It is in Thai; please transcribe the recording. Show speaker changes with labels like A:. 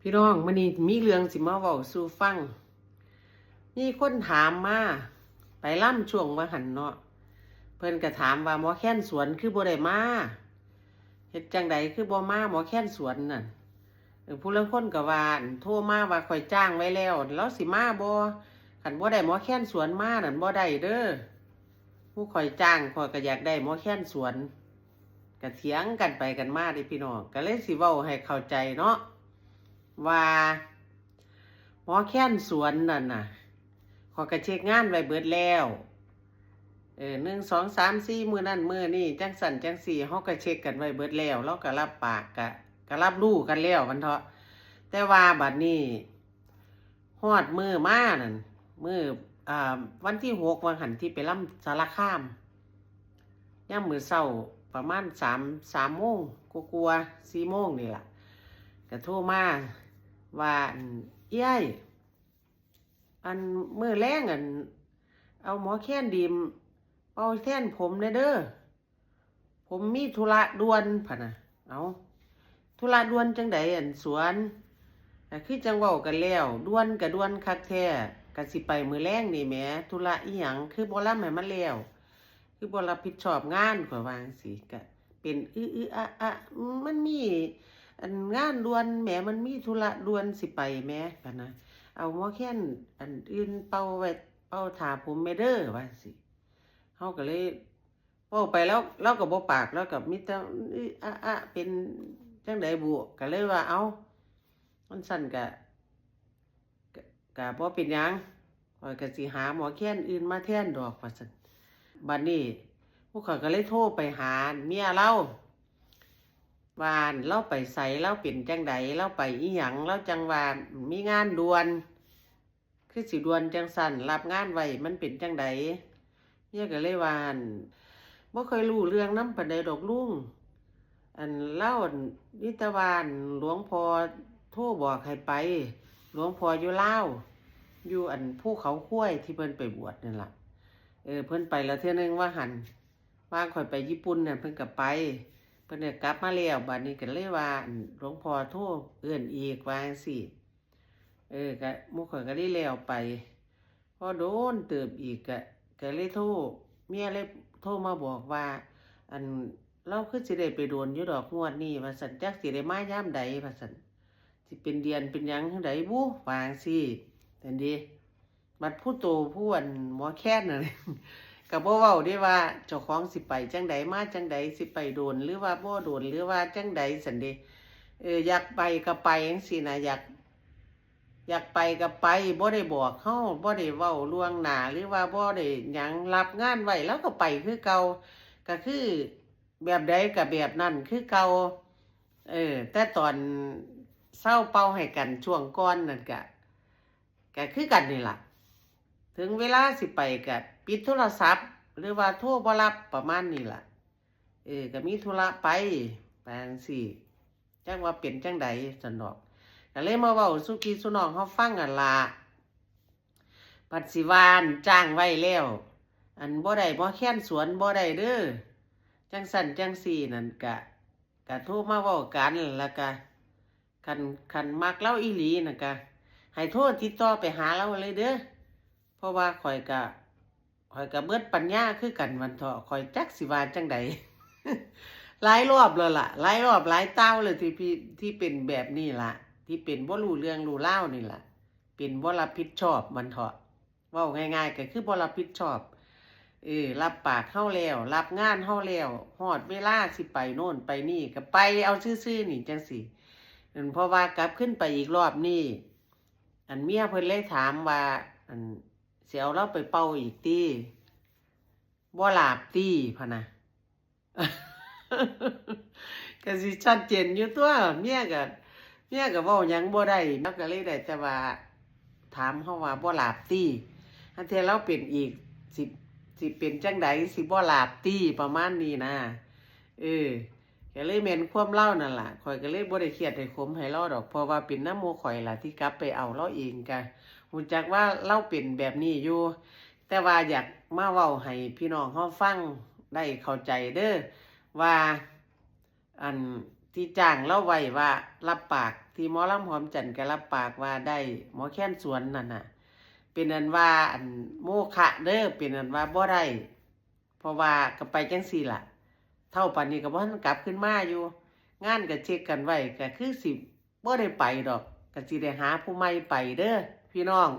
A: พี่น้องมื้อนี้มีเรื่องสิมาเว้าสู่ฟัง มีคนถามมาไปล่ำช่วงว่าหันเนาะเพิ่นก็ถามว่าหมอแค้นสวนคือบ่ได้มาเฮ็ดจังใดคือบ่มาหมอแค้นสวนนั่นผู้ลางคนก็ว่านโทรมาว่าข่อยจ้างไว้แล้วแล้วสิมาบ่คันบ่ได้หมอแค้นสวนมานั่นบ่ได้เด้อผู้ข่อยจ้างข่อยก็อยากได้หมอแค้นสวนก็เถียงกันไปกันมาด้พี่น้องก็เลยสิเว้าให้เข้าใจเนาะ ว่าหมอแค้นสวนนั่นน่ะ ขอกระเช็คงานไว้เบิดแล้ว เออหนึ่งสองสามสี่มือนั่นมือนี่จังสันจังสี่เขาก็เช็คกันไว้เบิดแล้วเราก็รับปากกะก็รับรู้กันแล้วมันเถอะแต่ว่าบัดนี้ฮอดมือมานั่นมืออ่าวันที่หกวันหันที่ไปล่ำสารคามย่ามมือเศร้าประมาณสามสามโมงกลัวๆสี่โมงนี่แหละก็โทรมา ว่าอั่นเอ้ยอันมือแรงอัน เอาหมอแค้นดีมเป่าแท่นผมเนเด้อผมมีธุระด่วนพะนะเอาธุระด่วนจังใดอันสวนแต่คือจังเว้ากันแล้วด่วนกับด่วนคักแท้กะสิไปมือแรงนี่แหมธุระอีหยังคือบ่รับให้มันแล้วคือบ่รับผิดชอบงานข่อยวางสิก็เป็นอื้อๆอะอะมันมี อันงานด่วนแหมมันมีธุระด่วนสิไปแหม่กันนะเอาหมอแค้นอันอื่นเป่าไว้เป่าถาผมไม่เด้อว่าสิเฮาก็เลยเป่าไปแล้วเราก็บ่ปากแล้วก็มีแต่อื้ออะอะเป็นจังไดบุก็เลยว่าเอามันสั่นก็ก็ก็บ่เป็นหยังข้อยก็สิหาหมอแค้นอื่นมาแทนดอกว่าซั่นบัดนี้พวกเขาก็เลยโทรไปหาเมียเรา วานเราไปใส่เราเป็นจังใดเราไปอีหยังเราจังวานมีงานด่วน คือสิด่วนจังสันรับงานไว้มันเป็นจังใดเนี่ยก็เลยวานบ่เคยรู้เรื่องน้ำปันใดดอกลุงอันเล่าอั่นนิตวานหลวงพ่อโทรบอกให้ไป หลวงพ่ออยู่เล่าอยู่อันภูเขาค้วยที่เพิ่นไปบวชนั่นล่ะเออเพิ่นไปแล้วเทื่อนึงว่าหันว่างข่อยไปญี่ปุ่นเนี่ยเพิ่นก็ไป เพิ่นกลับมาแล้วบัดนี้ก็เลยว่าหลวงพ่อโทรเอื้อนอีกว่าจังซี่เออก็หมู่ข่อยก็ได้แล้วไปพอโดนเติบอีกก็ก็เลยโทรเมียเลยโทรมาบอกว่า อันเราคือสิได้ไปโดนอยู่ดอกงวดนี้ว่าซั่นจักสิได้มายามใดว่าซั่นสิเป็นเดือนเป็นยังจังไดบุว่าจังซี่แต่ดีบัดผู้โตผู้อันหมอแค้นน่ะ ก็บ่เว้าได้ว่าเจ้าของสิไปจังใดมาจังใดสิไปโดนหรือว่าบ่โดนหรือว่าจังใดสันเดเอออยากไปก็ไปจังซี่นะอยากอยากไปก็ไปบ่ได้บอกเฮาบ่ได้เว้าล่วงหน้าหรือว่าบ่ได้หยังรับงานไว้แล้วก็ไปคือเก่าก็คือแบบใดก็แบบนั้นคือเก่าเออ แต่ตอนเศร้าเป่าให้กันช่วงก่อนนั่นก็ก็คือกันนี่ล่ะ ถึงเวลาสิไปก็ ปิดโทรศัพท์ หรือว่าโทรบ่รับประมาณนี้ล่ะ เออก็มีธุระไปแปลงสิจังว่าเป็นจังใดสนอกก็เลยมาเว้าสุกี้สุนองเฮาฟังกันละปัดสิวานจ้างไว้แล้ว อันบ่ได้บ่แค้นสวนบ่ได้เด้อจังสั่นจังสี่นั่นกะกะโทรมาเว้ากันแล้วก็คันคันมักเล่าอีหลีน่ะกะให้โทรติดต่อไปหาเราเลยเด้อเพราะว่าข่อยกะ ข่อยกะเบิดปัญญาคือกันวันเถาะข่อยจักสิวาจังใดหลายรอบแล้วล่ะหลายรอบหลายเต้าเลยที่พี่ที่เป็นแบบนี้ล่ะ ที่เป็นบ่รู้เรื่องรู้เล่านี่ล่ะ เป็นบ่ารับผิดชอบมันเถาะว้าง่ายๆก็คือบ่ารับผิดชอบเออรับปากเฮาแล้ว รับงานเฮาแล้วฮอดเวลาสิไปโน่นไปนี่ก็ไปเอาซื่อๆนี่จังสิเพราะว่ากลับขึ้นไปอีกรอบนี่อันเมียเพิ่นเลยถามว่าอัน เสียวเราไปเป่าอีกตีบ่หลาบตีพะนะก็สิชัดเจนอยู่ตัวเมียก็เมียก็เว้าหยังบ่ได้มันก็เลยได้แต่ว่าถามเฮาว่าบ่หลาบตีอันเทเราเป็นอีกสิสิเป็นจังใดสิบ่หลาบตีประมาณนี้นะเออก็เลยแม่นความเล่านั่นล่ะข่อยก็เลยบ่ได้เครียดให้ขมให้เราดอกเพราะว่าเป็นน้ำโมข่อยล่ะที่กลับไปเอาเราเองกะ รู้จักว่าเล่าเป็นแบบนี้อยู่ แต่ว่าอยากมาเว้าให้พี่น้องเฮาฟังได้เข้าใจเด้อว่าอันที่ที่จ้างเราไว้ว่ารับปากที่หมอลำหอมจันทร์ก็รับปากว่าได้หมอแค้นสวนนั่นน่ะ เป็นอันว่าอันโมฆะเด้อเป็นอันว่าบ่ได้เพราะว่าก็ไปจังซี่ล่ะ เท่าปานนี้ก็บ่ทันกลับขึ้นมาอยู่ งานก็เช็คกันไว้ก็คือสิบ่ได้ไปดอกก็สิได้หาผู้ใหม่ไปเด้อ พี่น้อง